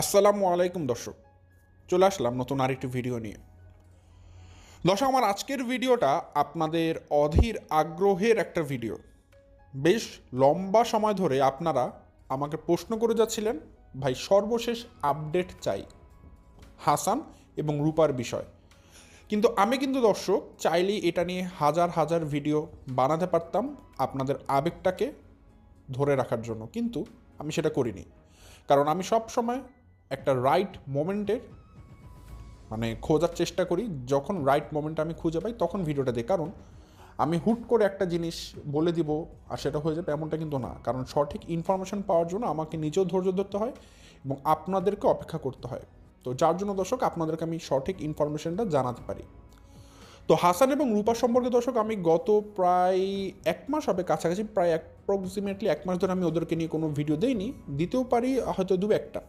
আসসালামু আলাইকুম দর্শক, চলে আসলাম নতুন আরেকটি ভিডিও নিয়ে। দর্শক, আমার আজকের ভিডিওটা আপনাদের অধীর আগ্রহের একটা ভিডিও। বেশ লম্বা সময় ধরে আপনারা আমাকে প্রশ্ন করে যাচ্ছিলেন, ভাই, সর্বশেষ আপডেট চাই। হাসান এবং রূপার বিষয়। কিন্তু আমি কিন্তু দর্শক, চাইলেই এটা নিয়ে হাজার হাজার ভিডিও বানাতে পারতাম আপনাদের আবেগটাকে ধরে রাখার জন্য। কিন্তু আমি সেটা করিনি। কারণ আমি সব সময় একটা রাইট মোমেন্টের মানে খোঁজার চেষ্টা করি। যখন রাইট মোমেন্ট আমি খুঁজে পাই, তখন ভিডিওটা দিই। কারণ আমি হুট করে একটা জিনিস বলে দিব আর সেটা হয়ে যাবে এমনটা কিন্তু না। কারণ সঠিক ইনফরমেশন পাওয়ার জন্য আমাকে নিজেও ধৈর্য ধরতে হয় এবং আপনাদেরকে অপেক্ষা করতে হয়। তো যার জন্য দর্শক, আপনাদেরকে আমি সঠিক ইনফরমেশনটা জানাতে পারি। তো হাসান এবং রূপা সম্পর্কে দর্শক, আমি গত প্রায় এক মাস হবে কাছাকাছি, প্রায় অ্যাপ্রক্সিমেটলি এক মাস ধরে আমি ওদেরকে নিয়ে কোনো ভিডিও দেইনি। দিতেও পারি হয়তো দু একটা।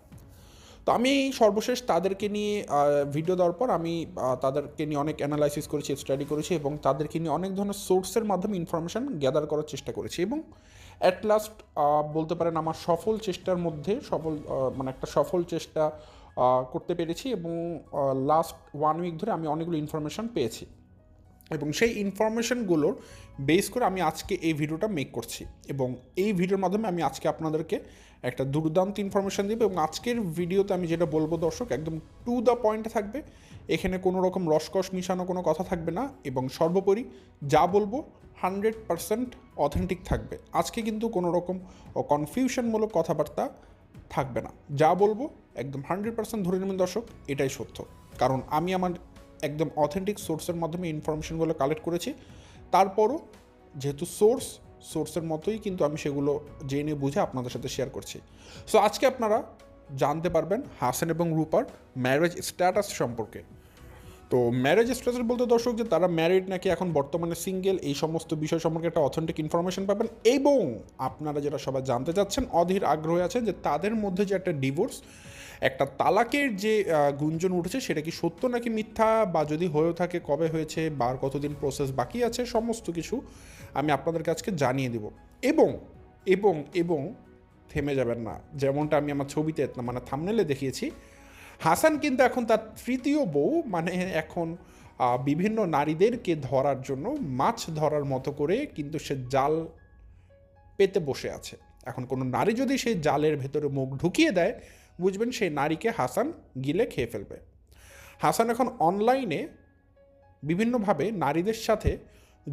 তো আমি সর্বশেষ তাদেরকে নিয়ে ভিডিও দেওয়ার পর আমি তাদেরকে নিয়ে অনেক অ্যানালাইসিস করেছি স্টাডি করেছি এবং তাদেরকে নিয়ে অনেক ধরনের সোর্সের মাধ্যমে ইনফরমেশান গ্যাদার করার চেষ্টা করেছি এবং অ্যাট লাস্ট বলতে পারেন আমার সফল চেষ্টার মধ্যে সফল মানে একটা সফল চেষ্টা করতে পেরেছি এবং লাস্ট ওয়ান উইক ধরে আমি অনেকগুলো ইনফরমেশান পেয়েছি এবং সেই ইনফরমেশনগুলোর বেস করে আমি আজকে এই ভিডিওটা মেক করছি এবং এই ভিডিওর মাধ্যমে আমি আজকে আপনাদেরকে একটা দুর্দান্ত ইনফরমেশন দেবো এবং আজকের ভিডিওতে আমি যেটা বলব দর্শক, একদম টু দ্য পয়েন্টে থাকবে। এখানে কোনো রকম রসকস মিশানো কোনো কথা থাকবে না এবং সর্বোপরি যা বলব হান্ড্রেড পারসেন্ট অথেন্টিক থাকবে। আজকে কিন্তু কোনো রকম কনফিউশনমূলক কথাবার্তা থাকবে না। যা বলব একদম হান্ড্রেড পার্সেন্ট ধরে নেবেন দর্শক, এটাই সত্য। কারণ আমি আমার একদম অথেন্টিক সোর্সের মাধ্যমে ইনফরমেশনগুলো কালেক্ট করেছি। তারপরও যেহেতু সোর্স সোর্সের মতোই কিন্তু আমি সেগুলো জেনে বুঝে আপনাদের সাথে শেয়ার করছি। সো আজকে আপনারা জানতে পারবেন হাসান এবং রূপার ম্যারেজ স্ট্যাটাস সম্পর্কে। তো ম্যারেজ স্ট্যাটাস বলতে দর্শক যে তারা ম্যারিড নাকি এখন বর্তমানে সিঙ্গেল এই সমস্ত বিষয় সম্পর্কে একটা অথেন্টিক ইনফরমেশন পাবেন এবং আপনারা যেটা সবাই জানতে চাচ্ছেন, অধীর আগ্রহী আছেন যে তাদের মধ্যে যে একটা ডিভোর্স একটা তালাকের যে গুঞ্জন উঠেছে সেটা কি সত্য নাকি মিথ্যা? বা যদি হয়েও থাকে, কবে হয়েছে? বা কতদিন প্রসেস বাকি আছে? সমস্ত কিছু আমি আপনাদেরকে আজকে জানিয়ে দেব। এবং এবং এবং থেমে যাবেন না। যেমনটা আমি আমার ছবিতে মানে থামনেলে দেখিয়েছি। হাসান কিন্তু এখন তার তৃতীয় বউ মানে এখন বিভিন্ন নারীদেরকে ধরার জন্য মাছ ধরার মতো করে কিন্তু সে জাল পেতে বসে আছে। এখন কোনো নারী যদি সেই জালের ভেতরে মুখ ঢুকিয়ে দেয় বুঝবেন সেই নারীকে হাসান গিলে খেয়ে ফেলবে। হাসান এখন অনলাইনে বিভিন্নভাবে নারীদের সাথে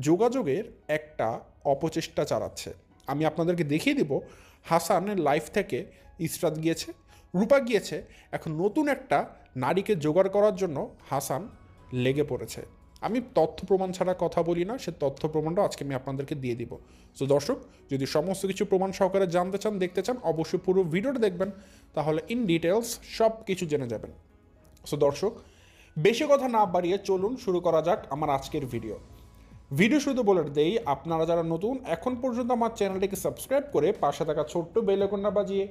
যোগাযোগের একটা অপচেষ্টা চালাচ্ছে। আমি আপনাদেরকে দেখিয়ে দিব, হাসানের লাইফ থেকে ইসরাত গিয়েছে, রূপা গিয়েছে, এখন নতুন একটা নারীকে জোগাড় করার জন্য হাসান লেগে পড়েছে। আমি তথ্য প্রমাণ ছাড়া কথা বলি না, সে তথ্য প্রমাণটা আজকে আমি আপনাদেরকে দিয়ে দিব। সো দর্শক, যদি সমস্ত কিছু প্রমাণ সহকারে জানতে চান, দেখতে চান, অবশ্যই পুরো ভিডিওটা দেখবেন, তাহলে ইন ডিটেলস সব কিছু জেনে যাবেন। সো দর্শক, বেশি কথা না বাড়িয়ে চলুন, শুরু করা যাক আমার আজকের ভিডিও। ভিডিও শুধু বলে দেই, আপনারা যারা নতুন, এখন পর্যন্ত আমার চ্যানেলটিকে সাবস্ক্রাইব করে পাশে থাকা ছোট্ট বেল বাজিয়ে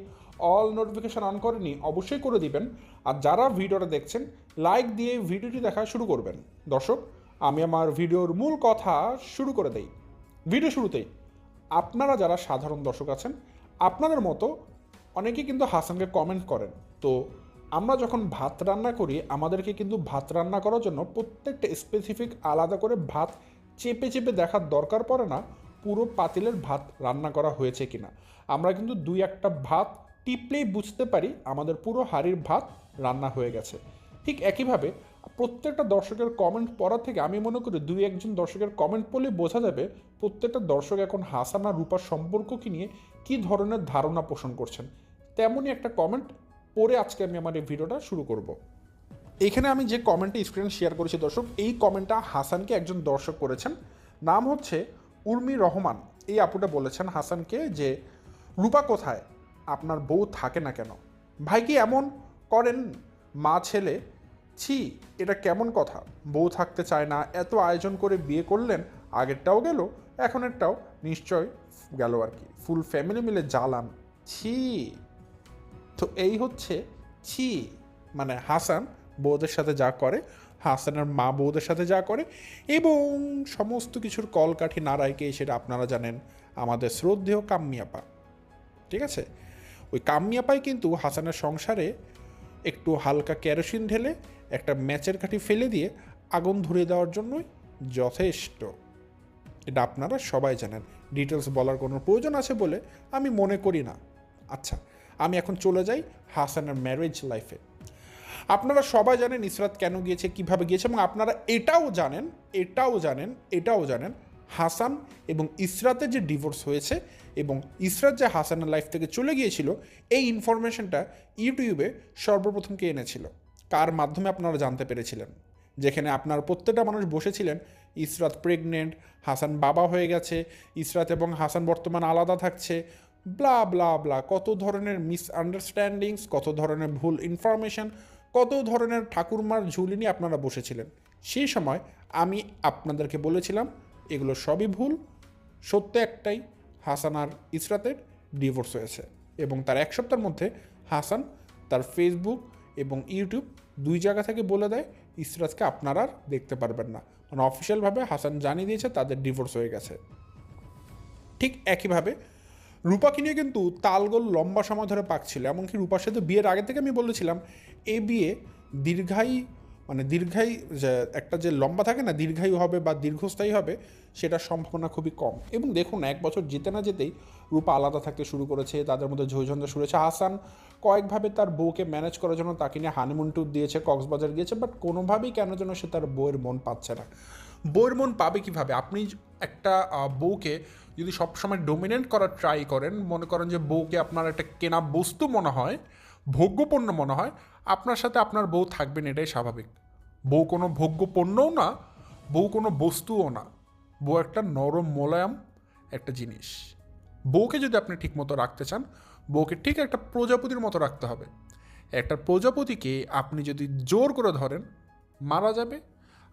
অল নোটিফিকেশন অন করেনি অবশ্যই করে দিবেন। আর যারা ভিডিওটা দেখছেন, লাইক দিয়ে ভিডিওটি দেখা শুরু করবেন। দর্শক আমি আমার ভিডিওর মূল কথা শুরু করে দেই। ভিডিও শুরুতেই, আপনারা যারা সাধারণ দর্শক আছেন, আপনাদের মতো অনেকে কিন্তু হাসানকে কমেন্ট করেন। তো আমরা যখন ভাত রান্না করি, আমাদেরকে কিন্তু ভাত রান্না করার জন্য প্রত্যেকটা স্পেসিফিক আলাদা করে ভাত চেপে চেপে দেখার দরকার পড়ে না, পুরো পাতিলের ভাত রান্না করা হয়েছে কিনা। আমরা কিন্তু দুই একটা ভাত টিপলেই বুঝতে পারি আমাদের পুরো হাড়ির ভাত রান্না হয়ে গেছে। ঠিক একইভাবে প্রত্যেকটা দর্শকের কমেন্ট পড়া থেকে আমি মনে করি দুই একজন দর্শকের কমেন্ট পড়লে বোঝা যাবে প্রত্যেকটা দর্শক এখন হাসান আর রূপার সম্পর্ককে নিয়ে কী ধরনের ধারণা পোষণ করছেন। তেমনই একটা কমেন্ট পরে আজকে আমি আমার এই ভিডিওটা শুরু করব। এখানে আমি যে কমেন্টে স্ক্রিন শেয়ার করেছি দর্শক, এই কমেন্টটা হাসানকে একজন দর্শক করেছেন। নাম হচ্ছে উর্মি রহমান। এই আপুটা বলেছেন হাসানকে যে, রূপা কোথায়? আপনার বউ থাকে না কেন? ভাই কি এমন করেন? মা, ছেলে ছি, এটা কেমন কথা? বউ থাকতে চায় না, এত আয়োজন করে বিয়ে করলেন, আগেরটাও গেল, এখনেরটাও নিশ্চয় গেল আর কি। ফুল ফ্যামিলি মিলে জ্বালান। ছি। তো এই হচ্ছে ছি মানে হাসান বউদের সাথে যা করে, হাসানের মা বউদের সাথে যা করে, এবং সমস্ত কিছুর কলকাঠি নাড়াইকে সেটা আপনারা জানেন, আমাদের শ্রদ্ধেয় কাম্মিয়াপা ঠিক আছে? ওই কাম্মিয়াপাই কিন্তু হাসানের সংসারে একটু হালকা কেরোসিন ঢেলে একটা ম্যাচের কাঠি ফেলে দিয়ে আগুন ধরিয়ে দেওয়ার জন্যই যথেষ্ট। এটা আপনারা সবাই জানেন। ডিটেলস বলার কোনো প্রয়োজন আছে বলে আমি মনে করি না। আচ্ছা আমি এখন চলে যাই হাসানের ম্যারেজ লাইফে আপনারা সবাই জানেন ইসরাত কেন গিয়েছে, কীভাবে গিয়েছে এবং আপনারা এটাও জানেন এটাও জানেন এটাও জানেন হাসান এবং ইসরাতের যে ডিভোর্স হয়েছে এবং ইসরাত যে হাসানের লাইফ থেকে চলে গিয়েছিল, এই ইনফরমেশনটা ইউটিউবে সর্বপ্রথম কে এনেছিল? কার মাধ্যমে আপনারা জানতে পেরেছিলেন? যেখানে আপনার প্রত্যেকটা মানুষ বসেছিলেন, ইসরাত প্রেগনেন্ট হাসান বাবা হয়ে গেছে, ইসরাত এবং হাসান বর্তমান আলাদা থাকছে ব্লা ব্লা ব্লা কত ধরনের মিসআন্ডারস্ট্যান্ডিংস কত ধরনের ভুল ইনফরমেশন কত ধরনের ঠাকুরমার ঝুলি নিয়ে আপনারা বসেছিলেন? সেই সময় আমি আপনাদেরকে বলেছিলাম, এগুলো সবই ভুল, সত্য একটাই হাসান আর ইসরাতের ডিভোর্স হয়েছে এবং তার এক সপ্তাহের মধ্যে হাসান তার ফেসবুক এবং ইউটিউব দুই জায়গা থেকে বলে দেয়, ইসরাতকে আপনারা আর দেখতে পারবেন না। মানে অফিসিয়ালভাবে হাসান জানিয়ে দিয়েছে, তাদের ডিভোর্স হয়ে গেছে। ঠিক একইভাবে রূপাকে নিয়ে কিন্তু তালগোল লম্বা সময় ধরে পাকছিল। এমনকি রূপার সাথে বিয়ের আগে থেকে আমি বলেছিলাম, এ বিয়ে দীর্ঘায়ী মানে দীর্ঘায়ী একটা যে লম্বা থাকে না, দীর্ঘায়ু হবে বা দীর্ঘস্থায়ী হবে, সেটার সম্ভাবনা খুবই কম। এবং দেখুন, এক বছর যেতে না যেতেই রূপা আলাদা থাকতে শুরু করেছে, তাদের মধ্যে ঝইঝঞ্ঝা শুরু হয়েছে। হাসান কয়েকভাবে তার বউকে ম্যানেজ করার জন্য তাকে নিয়ে হানিমুন ট্যুর দিয়েছে, কক্সবাজার গিয়েছে বাট কোনোভাবেই কেন যেন সে তার বউয়ের মন পাচ্ছে না। বউয়ের মন পাবে কীভাবে? আপনি একটা বউকে যদি সবসময় ডোমিনেন্ট করার ট্রাই করেন, মনে করেন যে বউকে আপনার একটা কেনা বস্তু মনে হয় ভোগ্যপণ্য মনে হয় আপনার সাথে আপনার বউ থাকবেন এটাই স্বাভাবিক। বউ কোনো ভোগ্যপণ্যও না, বউ কোনো বস্তুও না। বউ একটা নরম মোলায়াম, একটা জিনিস। বউকে যদি আপনি ঠিকমতো রাখতে চান, বউকে ঠিক একটা প্রজাপতির মতো রাখতে হবে। একটা প্রজাপতিকে আপনি যদি জোর করে ধরেন, মারা যাবে,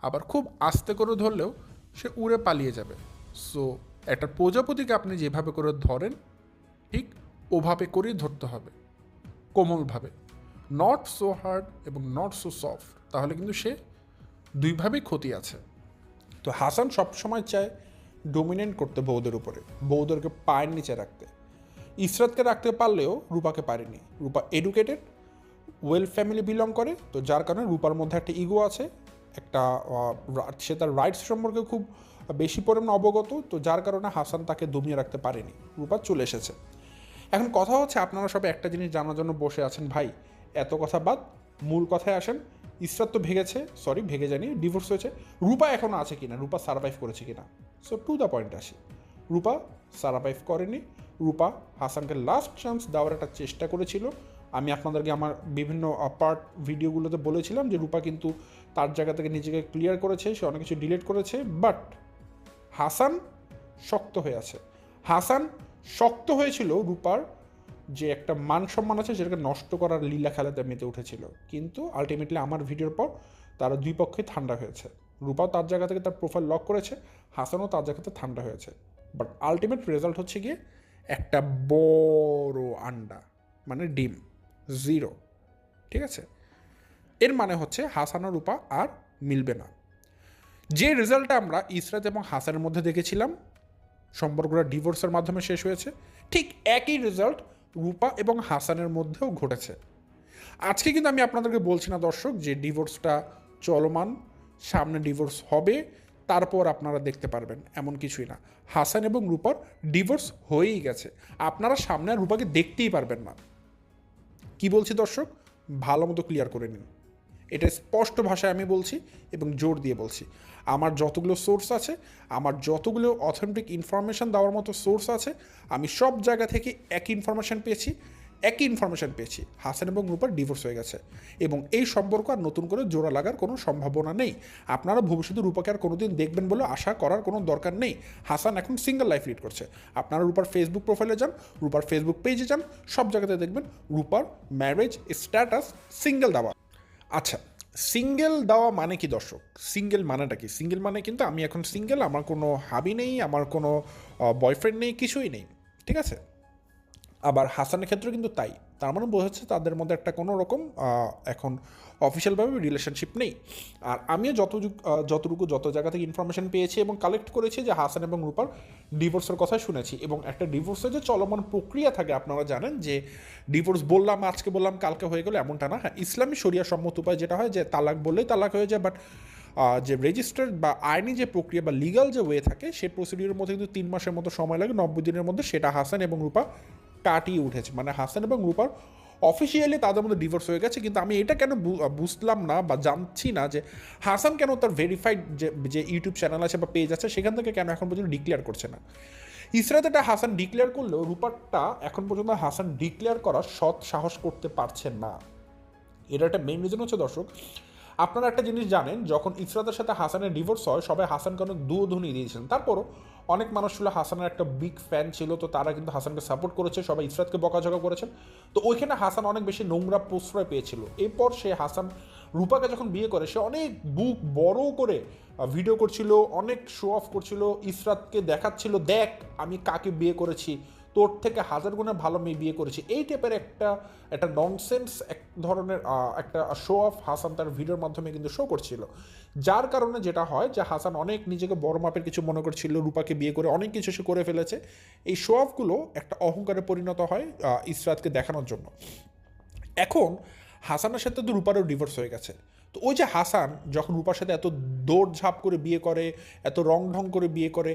আবার খুব আস্তে করে ধরলেও সে উড়ে পালিয়ে যাবে। সো একটা প্রজাপতিকে আপনি যেভাবে করে ধরেন, ঠিক ওভাবে করেই ধরতে হবে, কোমলভাবে। নট সো হার্ড এবং নট সো সফট তাহলে কিন্তু সে দুইভাবেই ক্ষতি আছে। তো হাসান সবসময় চায় ডোমিনেন্ট করতে বৌদের উপরে বৌদেরকে পায়ের নিচে রাখতে। ইসরাতকে রাখতে পারলেও রূপাকে পারেনি। Rupa educated well family belong করে, তো যার কারণে রূপার মধ্যে একটা ইগো আছে, একটা সে তার রাইটস সম্পর্কে খুব বেশি পরিমাণে অবগত, তো যার কারণে হাসান তাকে দমিয়ে রাখতে পারেনি। রূপা চলে এসেছে। এখন কথা হচ্ছে আপনারা সবাই একটা জিনিস জানার জন্য বসে আছেন, ভাই এত কথা বাদ, মূল কথায় আসেন ইসরাত তো ভেগেছে সরি ভেগে জানি ডিভোর্স হয়েছে। রূপা এখনও আছে কিনা? রূপা সার্ভাইভ করেছে কিনা? সো টু দ্য পয়েন্ট আসি। রূপা সার্ভাইভ করেনি। রূপা হাসানকে লাস্ট চান্স দেওয়ার একটা চেষ্টা করেছিল। আমি আপনাদেরকে আমার বিভিন্ন পার্ট ভিডিওগুলোতে বলেছিলাম যে রূপা কিন্তু তার জায়গা থেকে নিজেকে ক্লিয়ার করেছে, সে অনেক কিছু ডিলিট করেছে বাট হাসান শক্ত হয়ে আছে। হাসান শক্ত হয়েছিল রূপার যে একটা মান সম্মান আছে সেটাকে নষ্ট করার লীলা খেলাতে মেতে উঠেছিল। কিন্তু আলটিমেটলি আমার ভিডিওর পর তারা দুই পক্ষে ঠান্ডা হয়েছে। রূপাও তার জায়গা থেকে তার প্রোফাইল লক করেছে, হাসানও তার জায়গাতে ঠান্ডা হয়েছে। বাট আলটিমেট রেজাল্ট হচ্ছে গিয়ে একটা বড় আন্ডা মানে ডিম জিরো ঠিক আছে? এর মানে হচ্ছে হাসান রূপা আর মিলবে না। যে রেজাল্টটা আমরা ইসরাত এবং হাসানের মধ্যে দেখেছিলাম, সম্পর্কটা ডিভোর্সের মাধ্যমে শেষ হয়েছে, ঠিক একই রেজাল্ট রূপা এবং হাসানের মধ্যেও ঘটেছে। আজকে কিন্তু আমি আপনাদেরকে বলছি না দর্শক যে ডিভোর্সটা চলমান, সামনে ডিভোর্স হবে, তারপর আপনারা দেখতে পারবেন, এমন কিছুই না। হাসান এবং রূপার ডিভোর্স হয়েই গেছে। আপনারা সামনে রূপাকে দেখতেই পারবেন না। কি বলছি দর্শক? ভালো মতো ক্লিয়ার করে নিন। এটা স্পষ্ট ভাষায় আমি বলছি এবং জোর দিয়ে বলছি। আমার যতগুলো সোর্স আছে, আমার যতগুলো অথেন্টিক ইনফরমেশান দেওয়ার মতো সোর্স আছে, আমি সব জায়গা থেকে একই ইনফরমেশান পেয়েছি, একই ইনফরমেশান পেয়েছি। হাসান এবং রূপার ডিভোর্স হয়ে গেছে এবং এই সম্পর্ক আর নতুন করে জোড়া লাগার কোনো সম্ভাবনা নেই। আপনারা ভবিষ্যতে রূপাকে আর কোনোদিন দেখবেন বলে আশা করার কোনো দরকার নেই। হাসান এখন সিঙ্গেল লাইফ লিড করছে। আপনারা রূপার ফেসবুক প্রোফাইলে যান, রূপার ফেসবুক পেজে যান, সব জায়গাতে দেখবেন রূপার ম্যারেজ স্ট্যাটাস সিঙ্গেল দেওয়া। আচ্ছা সিঙ্গেল দেওয়া মানে কি দর্শক? সিঙ্গেল মানেটা কি? সিঙ্গেল মানে কিন্তু আমি এখন সিঙ্গেল আমার কোনো হাবি নেই, আমার কোনো বয়ফ্রেন্ড নেই, কিছুই নেই, ঠিক আছে? আবার হাসানের ক্ষেত্রে কিন্তু তাই। তার মানে বোঝা যাচ্ছে তাদের মধ্যে একটা কোনো রকম এখন অফিসিয়ালভাবে রিলেশনশিপ নেই। আর আমিও যত যতটুকু যত জায়গা থেকে ইনফরমেশন পেয়েছি এবং কালেক্ট করেছি যে হাসান এবং রূপার ডিভোর্সের কথা শুনেছি এবং একটা ডিভোর্সের যে চলমান প্রক্রিয়া থাকে, আপনারা জানেন যে ডিভোর্স বললাম, আজকে বললাম, কালকে হয়ে গেলো, এমনটা না। হ্যাঁ ইসলামী শরিয়া সম্মত উপায় যেটা হয় যে তালাক বললেই তালাক হয়ে যায় বাট যে রেজিস্টার্ড বা আইনি যে প্রক্রিয়া বা লিগাল যে ওয়ে থাকে, সেই প্রসিডিউরের মধ্যে কিন্তু তিন মাসের মতো সময় লাগে, নব্বই দিনের মধ্যে সেটা হাসান এবং রূপা কাটিয়ে উঠেছে। মানে হাসান এবং রূপার অফিসিয়ালি তাদের মধ্যে ডিভোর্স হয়ে গেছে, কিন্তু আমি এটা কেন বুঝলাম না বা জানছি না যে হাসান কেন তার ভেরিফাইড যে যে ইউটিউব চ্যানেল আছে বা পেজ আছে, সেখান থেকে কেন এখন পর্যন্ত ডিক্লেয়ার করছে না। ইসরাত এটা হাসান ডিক্লেয়ার করলেও রূপারটা এখন পর্যন্ত হাসান ডিক্লেয়ার করার সৎ সাহস করতে পারছে না। এটা একটা মেন রিজন হচ্ছে দর্শক আপনারা একটা জিনিস জানেন, যখন ইসরাতের সাথে হাসানের ডিভোর্স হয়, সবাই হাসানকে অনেক দুধুনি দিয়েছিলেন তারপরও অনেক মানুষ ছিল, হাসানের একটা বিগ ফ্যান ছিল, তো তারা কিন্তু হাসানকে সাপোর্ট করেছে, সবাই ইসরাতকে বকাঝকা করেছেন। তো ওইখানে হাসান অনেক বেশি নোংরা প্রশ্রয় পেয়েছিল। এরপর সে হাসান রূপাকে যখন বিয়ে করে, সে অনেক বুক বড় করে ভিডিও করছিল, অনেক শো অফ করছিল, ইসরাতকে দেখাচ্ছিল, দেখ, আমি কাকে বিয়ে করেছি? তোর থেকে হাজার গুণে ভালো মেয়ে বিয়ে করেছি। এই টাইপের একটা একটা ননসেন্স এক ধরনের একটা শো অফ হাসান তার ভিডিওর মাধ্যমে কিন্তু শো করছিল। যার কারণে যেটা হয় যে হাসান অনেক নিজেকে বড় মাপের কিছু মনে করছিল, রূপাকে বিয়ে করে অনেক কিছু সে করে ফেলেছে। এই শো অফগুলো একটা অহংকারে পরিণত হয় ইসরাতকে দেখানোর জন্য। এখন হাসানের সাথে তো রূপারও ডিভোর্স হয়ে গেছে। তো ওই যে হাসান যখন রূপার সাথে এত দৌড়ঝাঁপ করে বিয়ে করে, এত রং ঢং করে বিয়ে করে,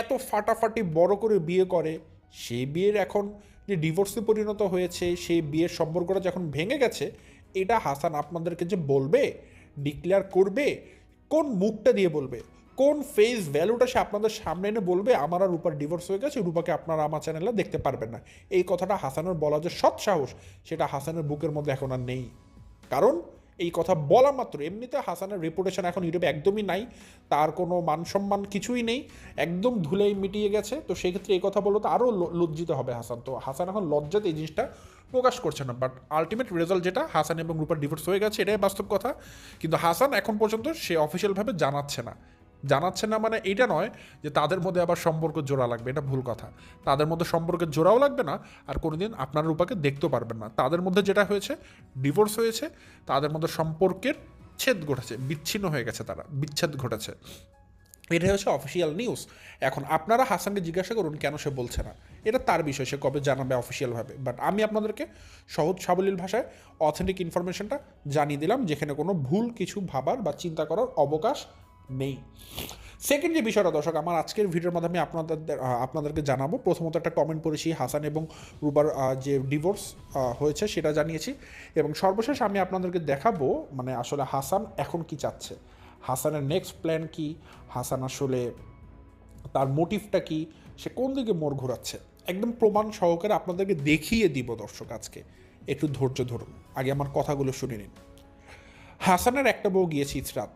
এত ফাটাফাটি বড় করে বিয়ে করে সেই বিয়ের এখন যে ডিভোর্সে পরিণত হয়েছে সেই বিয়ের সম্পর্কটা যখন ভেঙে গেছে, এটা হাসান আপনাদেরকে যে বলবে ডিক্লেয়ার করবে, কোন মুখটা দিয়ে বলবে, কোন ফেস ভ্যালুটা সে আপনাদের সামনে এনে বলবে, আমার আর রূপার ডিভোর্স হয়ে গেছে, রূপাকে আপনারা আমার চ্যানেলে দেখতে পারবেন না। এই কথাটা হাসানের বলা যে সৎ সাহস সেটা হাসানের বুকের মধ্যে এখন আর নেই। কারণ এই কথা বলা মাত্র এমনিতে হাসানের রেপুটেশন এখন ইউরোপে একদমই নাই। তার কোনো মান সম্মান কিছুই নেই। একদম ধুলেই মিটিয়ে গেছে। তো সেক্ষেত্রে এই কথা বলতে আরও লজ্জিত হবে হাসান। তো হাসান এখন লজ্জাতে এই জিনিসটা প্রকাশ করছে না। বাট আলটিমেট রেজাল্ট যেটা, হাসান এবং রূপার ডিভোর্স হয়ে গেছে, এটাই বাস্তব কথা। কিন্তু হাসান এখন পর্যন্ত সে অফিসিয়ালভাবে জানাচ্ছে না। জানাচ্ছে না মানে এটা নয় যে তাদের মধ্যে আবার সম্পর্ক জোড়া লাগবে, এটা ভুল কথা। তাদের মধ্যে সম্পর্কের জোড়াও লাগবে না আর কোনোদিন আপনার রূপাকে দেখতেও পারবেন না। তাদের মধ্যে যেটা হয়েছে ডিভোর্স হয়েছে, তাদের মধ্যে সম্পর্কের ছেদ ঘটেছে, বিচ্ছিন্ন হয়ে গেছে তারা, বিচ্ছেদ ঘটেছে। এটাই হচ্ছে অফিসিয়াল নিউজ এখন আপনারা হাসানকে জিজ্ঞাসা করুন কেন সে বলছে না। এটা তার বিষয়, সে কবে জানাবে অফিসিয়ালভাবে বাট আমি আপনাদেরকে সহজ সাবলীল ভাষায় অথেন্টিক ইনফরমেশনটা জানিয়ে দিলাম, যেখানে কোনো ভুল কিছু ভাবার বা চিন্তা করার অবকাশ নেই। সেকেন্ড যে বিষয়টা দর্শক, আমার আজকের ভিডিওর মাধ্যমে আপনাদের আপনাদেরকে জানাব। প্রথমত একটা কমেন্ট পড়েছি হাসান এবং রুবার যে ডিভোর্স হয়েছে সেটা জানিয়েছি। এবং সর্বশেষ আমি আপনাদেরকে দেখাবো মানে আসলে হাসান এখন কি চাচ্ছে। হাসানের নেক্সট প্ল্যান কি? হাসান আসলে তার মোটিভটা কি? সে কোন দিকে মোড় ঘোরাচ্ছে? একদম প্রমাণ সহকারে আপনাদেরকে দেখিয়ে দিব দর্শক আজকে। একটু ধৈর্য ধরুন। আগে আমার কথাগুলো শুনে নিন। হাসানের একটা বউ গিয়েছে ইসরাত।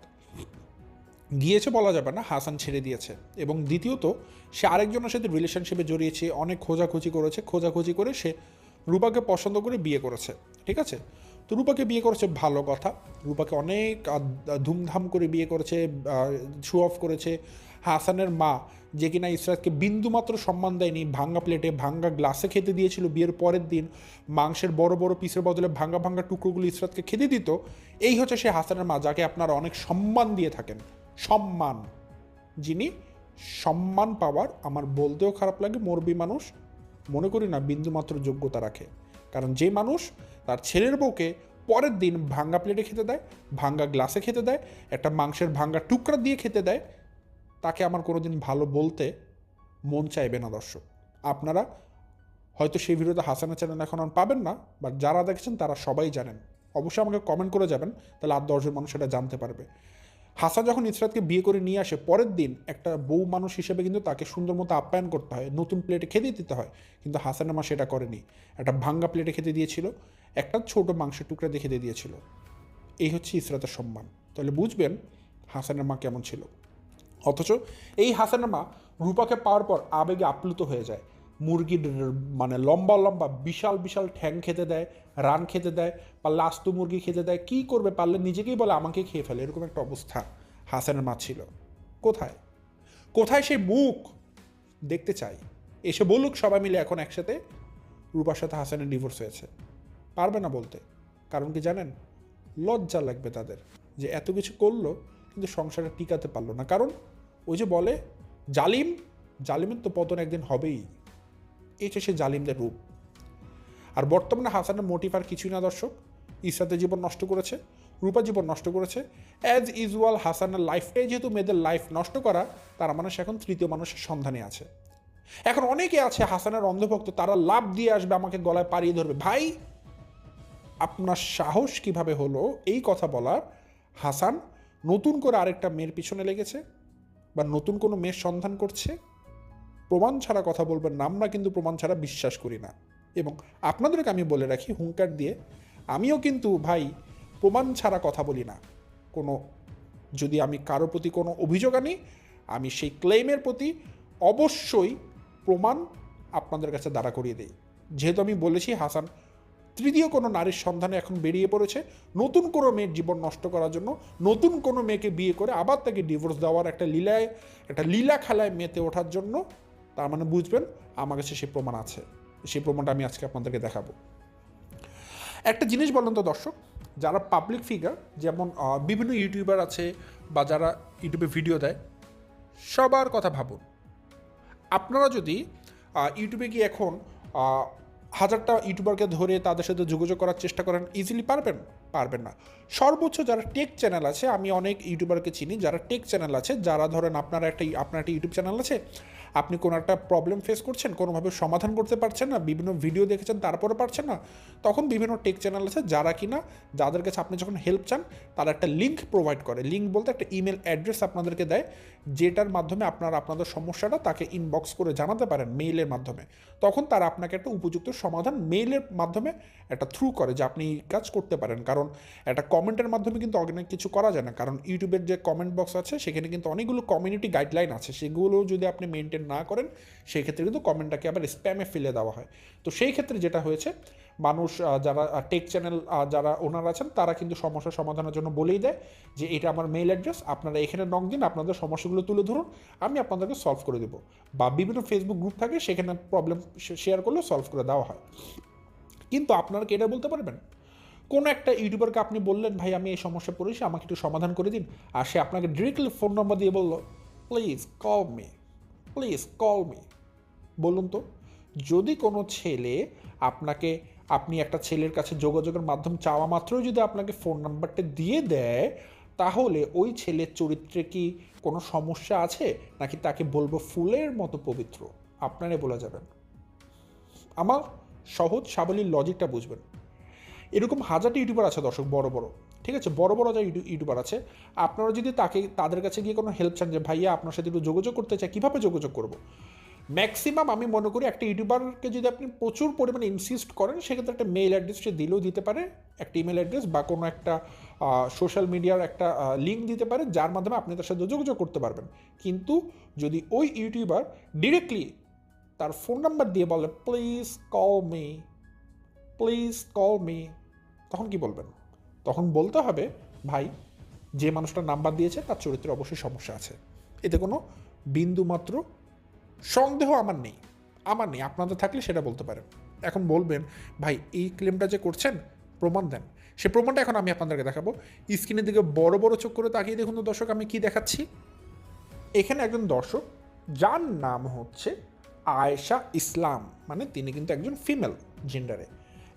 গিয়েছে বলা যাবে না, হাসান ছেড়ে দিয়েছে। এবং দ্বিতীয়ত, সে আরেকজনের সাথে রিলেশনশিপে জড়িয়েছে, অনেক খোঁজাখুঁজি করেছে, খোঁজাখুঁজি করে সে রূপাকে পছন্দ করে বিয়ে করেছে, ঠিক আছে? তো রূপাকে বিয়ে করেছে ভালো কথা, রূপাকে অনেক ধুমধাম করে বিয়ে করেছে শো অফ করেছে। হাসানের মা, যে কিনা ইসরাতকে বিন্দুমাত্র সম্মান দেয়নি, ভাঙ্গা প্লেটে ভাঙ্গা গ্লাসে খেতে দিয়েছিল বিয়ের পরের দিন, মাংসের বড় বড় পিসের বদলে ভাঙ্গা ভাঙ্গা টুকরোগুলো ইসরাতকে খেতে দিত, এই হচ্ছে সে হাসানের মা, যাকে আপনারা অনেক সম্মান দিয়ে থাকেন। সম্মান। যিনি সম্মান পাওয়ার, আমার বলতেও খারাপ লাগে, মরবি মানুষ মনে করি না বিন্দুমাত্র যোগ্যতা রাখে। কারণ যে মানুষ তার ছেলের বউকে পরের দিন ভাঙ্গা প্লেটে খেতে দেয়, ভাঙ্গা গ্লাসে খেতে দেয়, একটা মাংসের ভাঙ্গা টুকরা দিয়ে খেতে দেয়, তাকে আমার কোনোদিন ভালো বলতে মন চাইবে না দর্শক। আপনারা হয়তো সেই ভিডিওতে হাসানা চ্যানেল এখন আর পাবেন না বাট যারা দেখেছেন তারা সবাই জানেন। অবশ্যই আমাকে কমেন্ট করে যাবেন, তাহলে আর দশজন মানুষ এটা জানতে পারবে। হাসান যখন ইসরাতকে বিয়ে করে নিয়ে আসে, পরের দিন একটা বউ মানুষ হিসেবে কিন্তু তাকে সুন্দর মতো আপ্যায়ন করতে হয়। নতুন প্লেটে খেতে দিতে হয়, কিন্তু হাসানের মা সেটা করেনি। একটা ভাঙ্গা প্লেটে খেতে দিয়েছিল, একটা ছোট মাংসের টুকরা দিয়ে খেতে দিয়েছিল। এই হচ্ছে ইসরাতের সম্মান। তাহলে বুঝবেন হাসানের মা কেমন ছিল। অথচ এই হাসানের মা রূপাকে পাওয়ার পর আবেগে আপ্লুত হয়ে যায়। মুরগির মানে লম্বা লম্বা বিশাল বিশাল ঠ্যাং খেতে দেয়, রান খেতে দেয়, পারলে আস্ত মুরগি খেতে দেয়, কি করবে পারলে নিজেকেই বলে আমাকে খেয়ে ফেলে, এরকম একটা অবস্থা হাসানের মা ছিল। কোথায়? কোথায় সেই মুখ? দেখতে চাই। এসে বলুক সবাই মিলে এখন একসাথে রূপার সাথে হাসানের ডিভোর্স হয়েছে। পারবে না বলতে। কারণ কি জানেন? লজ্জা লাগবে তাদের যে এত কিছু করল কিন্তু সংসারে টিকাতে পারল না। কারণ ওই যে বলে, জালিম, জালিমের তো পতন একদিন হবেই। হচ্ছে সে জালিমদের রূপ। আর বর্তমানে হাসানের মোটিভ আর কিছুই না, দর্শক। ইসরাতে জীবন নষ্ট করেছে রূপা জীবন নষ্ট করেছে। অ্যাজ ইউজুয়াল হাসানের লাইফটাই যেহেতু মেয়েদের লাইফ নষ্ট করা, তারা মানুষ এখন তৃতীয় মানুষের সন্ধানে আছে। এখন অনেকে আছে হাসানের অন্ধভক্ত, তারা লাভ দিয়ে আসবে, আমাকে গলায় পাড়িয়ে ধরবে। ভাই, আপনার সাহস কীভাবে হলো? এই কথা বলার হাসান নতুন করে আরেকটা মেয়ের পিছনে লেগেছে, বা নতুন কোনো মেয়ের সন্ধান করছে। প্রমাণ ছাড়া কথা বলবেন না, আমরা কিন্তু প্রমাণ ছাড়া বিশ্বাস করি না। এবং আপনাদেরকে আমি বলে রাখি, হুঙ্কার দিয়ে, আমিও কিন্তু ভাই প্রমাণ ছাড়া কথা বলি না। কোনো, যদি আমি কারও প্রতি কোনো অভিযোগ আনি, আমি সেই ক্লেমের প্রতি অবশ্যই প্রমাণ আপনাদের কাছে দাঁড়া করিয়ে দিই। যেহেতু আমি বলেছি, হাসান, তৃতীয় কোনো নারীর সন্ধানে এখন বেরিয়ে পড়েছে, নতুন কোনো মেয়ের জীবন নষ্ট করার জন্য, নতুন কোনো মেয়েকে বিয়ে করে আবার তাকে ডিভোর্স দেওয়ার একটা লীলায়, একটা লীলা খেলায় মেতে ওঠার জন্য তার মানে বুঝবেন আমার কাছে সেই প্রমাণ আছে। সেই প্রমাণটা আমি আজকে আপনাদেরকে দেখাবো। একটা জিনিস বলেন তো দর্শক, যারা পাবলিক ফিগার যেমন বিভিন্ন ইউটিউবার আছে বা যারা ইউটিউবে ভিডিও দেয়, সবার কথা ভাবুন। আপনারা যদি ইউটিউবে গিয়ে এখন হাজারটা ইউটিউবারকে ধরে তাদের সাথে যোগাযোগ করার চেষ্টা করেন ইজিলি পারবেন? পারবেন না। সর্বোচ্চ যারা টেক চ্যানেল আছে, আমি অনেক ইউটিউবারকে চিনি, যারা টেক চ্যানেল আছে, যারা ধরেন আপনার একটা আপনার একটা ইউটিউব চ্যানেল আছে আপনি কোনো একটা প্রবলেম ফেস করছেন, কোনোভাবে সমাধান করতে পারছেন না, বিভিন্ন ভিডিও দেখেছেন তারপরে পারছেন না, তখন বিভিন্ন টেক চ্যানেল আছে যারা কিনা, যাদের কাছে আপনি যখন হেল্প চান, তারা একটা লিঙ্ক প্রোভাইড করে। লিঙ্ক বলতে একটা ইমেল অ্যাড্রেস আপনাদেরকে দেয়, যেটার মাধ্যমে আপনারা আপনাদের সমস্যাটা তাকে ইনবক্স করে জানাতে পারেন মেইলের মাধ্যমে। তখন তারা আপনাকে একটা উপযুক্ত সমাধান মেইলের মাধ্যমে একটা থ্রু করে যে আপনি কাজ করতে পারেন। কারণ একটা কমেন্টের মাধ্যমে কিন্তু অনেক কিছু করা যায় না। কারণ ইউটিউবের যে কমেন্ট বক্স আছে, সেখানে কিন্তু অনেকগুলো কমিউনিটি গাইডলাইন আছে। সেগুলো যদি আপনি মেনটেন না করেন, সেই ক্ষেত্রে কিন্তু কমেন্টটাকে আবার স্প্যামে ফেলে দেওয়া হয়। তো সেই ক্ষেত্রে যেটা হয়েছে, মানুষ যারা টেক চ্যানেল যারা ওনার আছেন, তারা কিন্তু সমস্যা সমাধানের জন্য বলেই দেয় যে, এটা আমার মেইল অ্যাড্রেস আপনারা এখানে নক দিন, আপনাদের সমস্যাগুলো তুলে ধরুন, আমি আপনাদেরকে সলভ করে দেবো। বা বিভিন্ন ফেসবুক গ্রুপ থাকে, সেখানে প্রবলেম শেয়ার করলে সলভ করে দেওয়া হয়। কিন্তু আপনারা কি এটা বলতে পারবেন? কোনো একটা ইউটিউবারকে আপনি বললেন, ভাই, আমি এই সমস্যা পড়েছি, আমাকে একটু সমাধান করে দিন। আর সে আপনাকে ডিরেক্টলি ফোন নম্বর দিয়ে বলল please call me please call me. বলুন তো, যদি কোনো ছেলে আপনাকে, আপনি একটা ছেলের কাছে যোগাযোগের মাধ্যম চাওয়া মাত্রই যদি আপনাকে ফোন নাম্বারটা দিয়ে দেয়, তাহলে ওই ছেলের চরিত্রে কি কোনো সমস্যা আছে? নাকি তাকে বলব ফুলের মতো পবিত্র? আপনারাই বলে যাবেন। আমার সহজ সাবলীল লজিকটা বুঝবেন। এরকম হাজারটি ইউটিউবার আছে দর্শক, বড় বড়। ঠিক আছে? বড় বড় যা ইউটিউ- ইউটিউবার আছে, আপনারা যদি তাকে তাদের কাছে গিয়ে কোনো হেল্প চান যে, ভাইয়া, আপনার সাথে একটু যোগাযোগ করতে চাই, কীভাবে যোগাযোগ করব? ম্যাক্সিমাম আমি মনে করি একটা ইউটিউবারকে যদি আপনি প্রচুর পরিমাণে ইনসিস্ট করেন, সেক্ষেত্রে একটা মেইল অ্যাড্রেস সে দিলেও দিতে পারে, একটা ইমেল অ্যাড্রেস বা কোনো একটা সোশ্যাল মিডিয়ার একটা লিঙ্ক দিতে পারে, যার মাধ্যমে আপনি তার সাথে যোগাযোগ করতে পারবেন। কিন্তু যদি ওই ইউটিউবার ডিরেক্টলি তার ফোন নাম্বার দিয়ে বলে please call me please call me তখন কি বলবেন? তখন বলতে হবে, ভাই, যে মানুষটার নাম্বার দিয়েছে তার চরিত্রে অবশ্যই সমস্যা আছে। এতে কোনো বিন্দু মাত্র সন্দেহ আমার নেই। আমার নেই আপনাদের থাকলে সেটা বলতে পারেন। এখন বলবেন, ভাই, এই ক্লেমটা যে করছেন, প্রমাণ দেন। সে প্রমাণটা এখন আমি আপনাদেরকে দেখাবো। স্ক্রিনের দিকে বড় বড় চোখ করে তাকিয়ে দেখুন তো দর্শক, আমি কি দেখাচ্ছি। এখানে একজন দর্শক, যার নাম হচ্ছে আয়েশা ইসলাম মানে তিনি কিন্তু একজন ফিমেল জেন্ডারে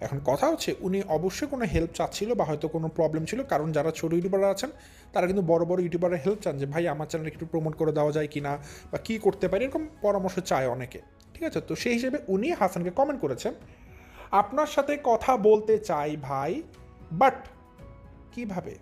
এখন কথা হচ্ছে উনি অবশ্যই কোনো হেল্প চাচ্ছিল বা হয়তো কোনো প্রবলেম ছিল, কারণ যারা ছোটো ইউটিউবাররা আছেন, তারা কিন্তু বড় বড় ইউটিউবারের হেল্প চান যে, ভাই, আমার চ্যানেল একটু প্রমোট করে দেওয়া যায় কি না বা কী করতে পারি? এরকম পরামর্শ চায় অনেকে, ঠিক আছে? তো সেই হিসেবে উনি হাসানকে কমেন্ট করেছেন, আপনার সাথে কথা বলতে চাই, ভাই বাট কীভাবে?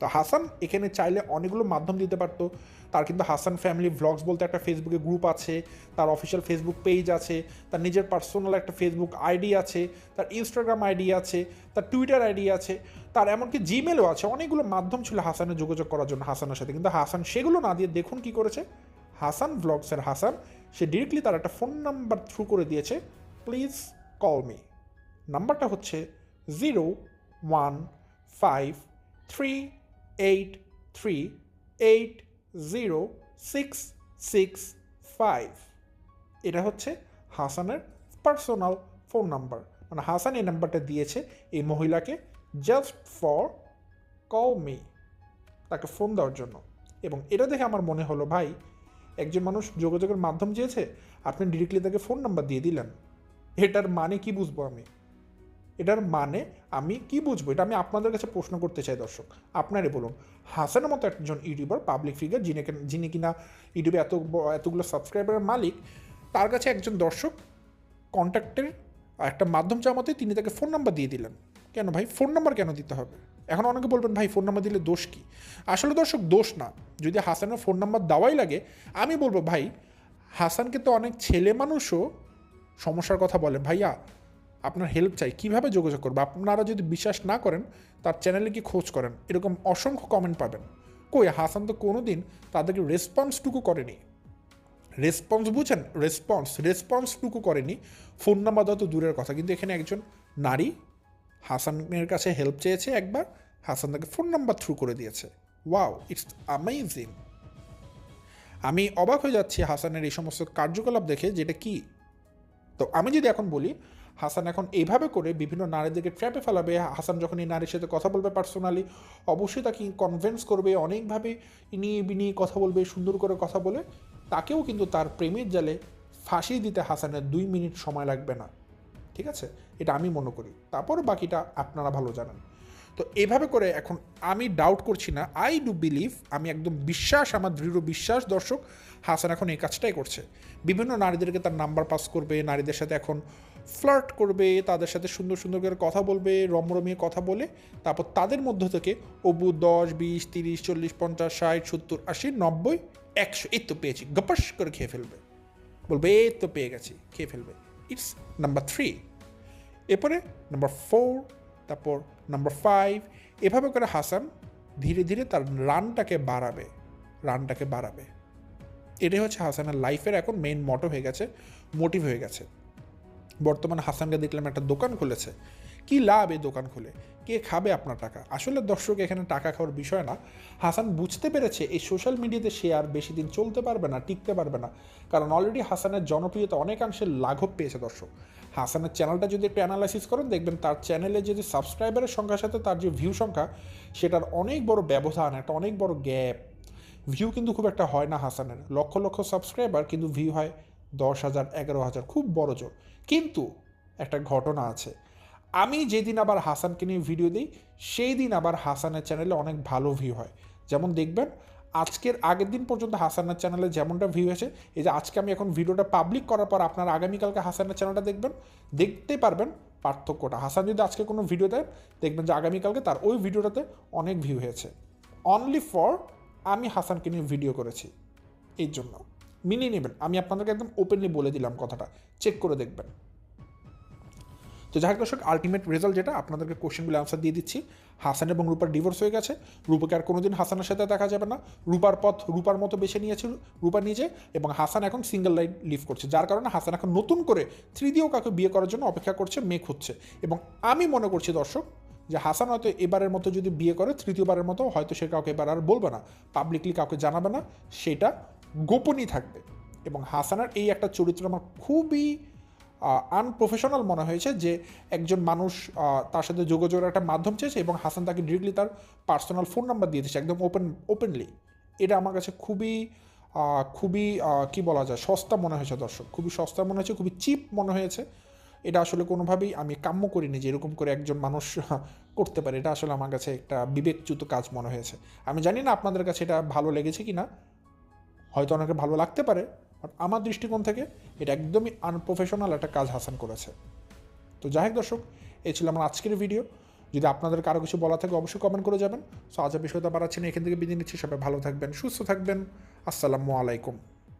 তো হাসান এখানে চাইলে অনেকগুলো মাধ্যম দিতে পারতো তার কিন্তু হাসান ফ্যামিলি ভ্লগস বলতে একটা ফেসবুকে গ্রুপ আছে, তার অফিসিয়াল ফেসবুক পেজ আছে, তার নিজের পার্সোনাল একটা ফেসবুক আইডি আছে, তার ইনস্টাগ্রাম আইডি আছে, তার টুইটার আইডি আছে, তার এমনকি জিমেলও আছে। অনেকগুলো মাধ্যম ছিল হাসানের যোগাযোগ করার জন্য হাসানের সাথে। কিন্তু হাসান সেগুলো না দিয়ে দেখুন কি করেছে? হাসান ভ্লগসের হাসান, সে ডিরেক্টলি তার একটা ফোন নাম্বার থ্রু করে দিয়েছে। প্লিজ কল মি নাম্বারটা হচ্ছে zero one five three eight three eight zero six six five এটা হচ্ছে হাসানের পার্সোনাল ফোন নাম্বার মানে হাসান এই নাম্বারটা দিয়েছে এই মহিলাকে জাস্ট ফর কল মি তাকে ফোন দেওয়ার জন্য। এবং এটা দেখে আমার মনে হলো, ভাই, একজন মানুষ যোগাযোগের মাধ্যম চেয়েছে, আপনি ডিরেক্টলি তাকে ফোন নাম্বার দিয়ে দিলেন। এটার মানে কি বুঝব আমি? এটার মানে আমি কি বুঝব? এটা আমি আপনাদের কাছে প্রশ্ন করতে চাই দর্শক। আপনারই বলুন, হাসানের মতো একজন ইউটিউবার পাবলিক ফিগার যিনি যিনি কিনা ইউটিউবে এত এতগুলো সাবস্ক্রাইবারের মালিক, তার কাছে একজন দর্শক কন্ট্যাক্টের একটা মাধ্যম চামাতে তিনি তাকে ফোন নাম্বার দিয়ে দিলেন। কেন ভাই? ফোন নাম্বার কেন দিতে হবে? এখন অনেকে বলবেন, ভাই ফোন নাম্বার দিলে দোষ কি? আসলে দর্শক, দোষ না। যদি হাসানের ফোন নাম্বার দেওয়াই লাগে, আমি বলব, ভাই, হাসানকে তো অনেক ছেলে মানুষও সমস্যার কথা বলে ভাইয়া আপনার হেল্প চাই, কীভাবে যোগাযোগ করব? আপনারা যদি বিশ্বাস না করেন, তার চ্যানেলে কি খোঁজ করেন। এরকম অসংখ্য কমেন্ট পাবেন। কই, হাসান তো কোনো দিন তাদেরকে রেসপন্সটুকু করেনি। রেসপন্স বুঝেন রেসপন্স রেসপন্সটুকু করেনি। ফোন নাম্বার তো দূরের কথা, কিন্তু এখানে একজন নারী হাসানের কাছে হেল্প চেয়েছে একবার, হাসান তাকে ফোন নাম্বার থ্রু করে দিয়েছে। ওয়াও ইটস অ্যামেজিং আমি অবাক হয়ে যাচ্ছি হাসানের এই সমস্ত কার্যকলাপ দেখে, যেটা কি? তো আমি যদি এখন বলি হাসান এখন এইভাবে করে বিভিন্ন নারীদেরকে ট্র্যাপে ফেলাবে। হাসান যখন এই নারীর সাথে কথা বলবে পার্সোনালি অবশ্যই তাকে কনভিন্স করবে, অনেকভাবে নিয়ে বিনিয়ে কথা বলবে, সুন্দর করে কথা বলে। তাকেও কিন্তু তার প্রেমের জালে ফাঁসি দিতে হাসানের দুই মিনিট সময় লাগবে না। ঠিক আছে? এটা আমি মনে করি। তারপর বাকিটা আপনারা ভালো জানেন। তো এভাবে করে এখন আমি ডাউট করছি না। আই ডু বিলিভ আমি একদম বিশ্বাস, আমার দৃঢ় বিশ্বাস দর্শক, হাসান এখন এই কাজটাই করছে। বিভিন্ন নারীদেরকে তার নাম্বার পাস করবে, নারীদের সাথে এখন ফ্লার্ট করবে, তাদের সাথে সুন্দর সুন্দর করে কথা বলবে, রমরমিয়ে কথা বলে, তারপর তাদের মধ্য থেকে অবু দশ, বিশ, তিরিশ, চল্লিশ, পঞ্চাশ, ষাট, সত্তর, আশি, নব্বই, একশো, এই তো পেয়েছি। গপাস করে খেয়ে ফেলবে। বলবে, এই তো পেয়ে গেছি, খেয়ে ফেলবে। ইটস নাম্বার থ্রি এরপরে নাম্বার ফোর তারপর নাম্বার ফাইভ এভাবে করে হাসান ধীরে ধীরে তার রানটাকে বাড়াবে রানটাকে বাড়াবে। এটাই হচ্ছে হাসানের লাইফের এখন মেইন মটো হয়ে গেছে মোটিভ হয়ে গেছে। বর্তমানে হাসানকে দেখলাম একটা দোকান খুলেছে। কি লাভ এই দোকান খুলে? কে খাবে আপনার টাকা? আসলে দর্শক, এখানে টাকা খাওয়ার বিষয় না। হাসান বুঝতে পেরেছে এই সোশ্যাল মিডিয়াতে সে আর বেশি দিন চলতে পারবে না, টিকতে পারবে না। কারণ অলরেডি হাসানের জনপ্রিয়তা অনেকাংশে লাঘব পেয়েছে দর্শক। হাসানের চ্যানেলটা যদি একটু অ্যানালাইসিস করেন, দেখবেন তার চ্যানেলে যদি সাবস্ক্রাইবারের সংখ্যার সাথে তার যে ভিউ সংখ্যা, সেটার অনেক বড় ব্যবধান, একটা অনেক বড় গ্যাপ ভিউ কিন্তু খুব একটা হয় না হাসানের। লক্ষ লক্ষ সাবস্ক্রাইবার কিন্তু ভিউ হয় দশ হাজার, এগারো হাজার, খুব বড় জোর। কিন্তু একটা ঘটনা আছে। আমি যেদিন আবার হাসানকে নিয়ে ভিডিও দিই সেই দিন আবার হাসানের চ্যানেলে অনেক ভালো ভিউ হয়। যেমন দেখবেন, আজকের আগের দিন পর্যন্ত হাসানের চ্যানেলে যেমনটা ভিউ আছে এই যে আজকে আমি এখন ভিডিওটা পাবলিক করার পর আপনারা আগামীকালকে হাসানের চ্যানেলটা দেখবেন, দেখতে পারবেন পার্থক্যটা। হাসান যদি আজকে কোনো ভিডিও দেয়, দেখবেন যে আগামীকালকে তার ওই ভিডিওটাতে অনেক ভিউ হয়েছে। অনলি ফর আমি হাসানকে নিয়ে ভিডিও করেছি। এর জন্য। মিলিয়ে নেবেন। আমি আপনাদেরকে একদম ওপেনলি বলে দিলাম কথাটা। চেক করে দেখবেন। তো যাই দর্শক আলটিমেট রেজাল্ট যেটা, আপনাদেরকে কোশ্চেনগুলো আনসার দিয়ে দিচ্ছি। হাসান এবং রূপার ডিভোর্স হয়ে গেছে। রূপাকে আর কোনোদিন হাসানের সাথে দেখা যাবে না। রূপার পথ, রূপার মতো বেছে নিয়েছে রূপা নিজে এবং হাসান এখন সিঙ্গেল লাইফ লিভ করছে। যার কারণে হাসান এখন নতুন করে তৃতীয় কাউকে বিয়ে করার জন্য অপেক্ষা করছে মেঘ হচ্ছে। এবং আমি মনে করছি দর্শক, যে হাসান হয়তো এবারের মতো যদি বিয়ে করে, তৃতীয়বারের মতো হয়তো সে কাউকে এবার আর বলবে না। পাবলিকলি কাউকে জানাবে না। সেটা গোপনই থাকবে। এবং হাসানার এই একটা চরিত্র আমার খুবই আনপ্রফেশনাল মনে হয়েছে যে একজন মানুষ তার সাথে যোগাযোগের একটা মাধ্যম চেয়েছে এবং হাসান তাকে ডিরেক্টলি তার পার্সোনাল ফোন নাম্বার দিয়ে দিয়েছে একদম ওপেন ওপেনলি এটা আমার কাছে খুবই খুবই কি বলা যায়, সস্তা মনে হয়েছে দর্শক। খুবই সস্তা মনে হয়েছে, খুবই চিপ মনে হয়েছে। এটা আসলে কোনোভাবেই আমি কাম্য করিনি যে এরকম করে একজন মানুষ করতে পারে। এটা আসলে আমার কাছে একটা বিবেকচ্যুত কাজ মনে হয়েছে। আমি জানি না আপনাদের কাছে এটা ভালো লেগেছে কি না হয়তো অনেকে ভালো লাগতে পারে বাট আমার দৃষ্টিকোণ থেকে এটা একদমই আনপ্রফেশনাল একটা কাজ হাসান করেছে। তো যাই হোক দর্শক, এই ছিল আমার আজকের ভিডিও যদি আপনাদের কারও কিছু বলা থাকে অবশ্যই কমেন্ট করে যাবেন। সো আজ বিষয়টা বাড়াচ্ছি না, এখান থেকে বিদায় নিচ্ছি। সবাই ভালো থাকবেন, সুস্থ থাকবেন। আসসালামু আলাইকুম।